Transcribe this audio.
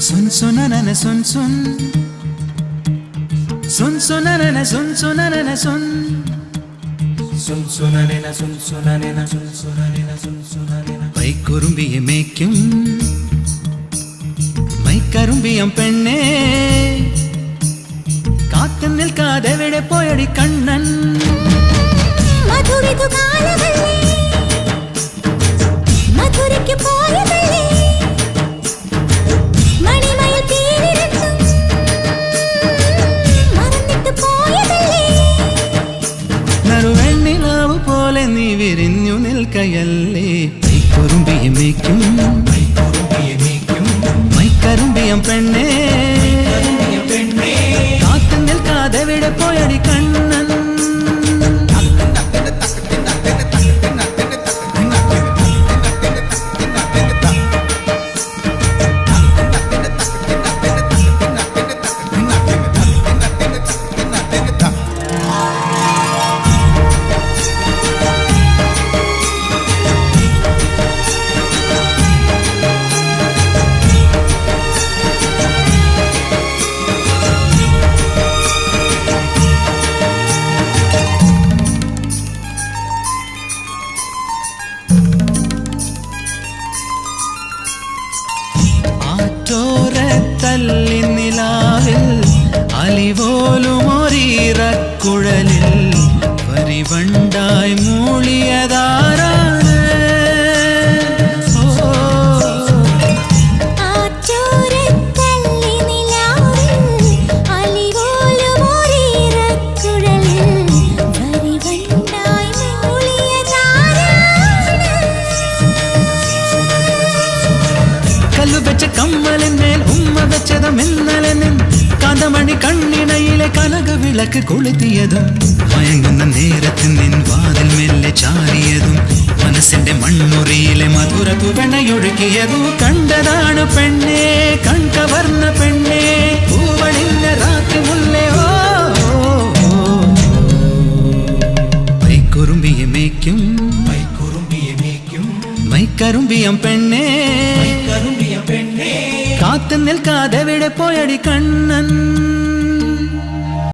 சொன் சொன்ன சொன் சொன். சொன் சொன்ன சொன் சொன்ன சொன். மைக்குரும்பிய மேய்க்கும். மைக்கரும்பியம் பெண்ணே. காத்து நிற்காத விட போயடி கண்ணன். மதுரை துகா പോലെ നീ വിരിഞ്ഞു നിൽക്കയല്ലേ. പൈക്കുറുമ്പിയെ മേയ്ക്കും ആറ്റോരത്തല്ലി നിലാവിൽ അലിപോലും ഒരീറക്കുഴലിൽ പരിവണ്ടായി മൂളിയതാരാണ് നിൻ കാന്തമണി കണ്ണിണയിലെ കനക വിളക്ക് കൊളുത്തിയതും മയങ്ങുന്ന നേരത്തിൽ നിൻ വാതിൽ മെല്ലെ ചാരിയതും മനസ്സിന്റെ മൺമുറിയിലെ മധുര പുവണയൊഴുക്കിയതും കണ്ടതാണ് പെണ്ണേ കൺകവർന്ന പെണ്ണേ. പൂവണിഞ്ഞ രാത്രി മുല്ലേ മേയ്ക്കും. മൈക്കറുമ്പിയം പെണ്ണേ. കരുമ്പിയം പെണ്ണേ. കാത്തു നിൽക്കാതെ വിടെ പോയടി കണ്ണൻ.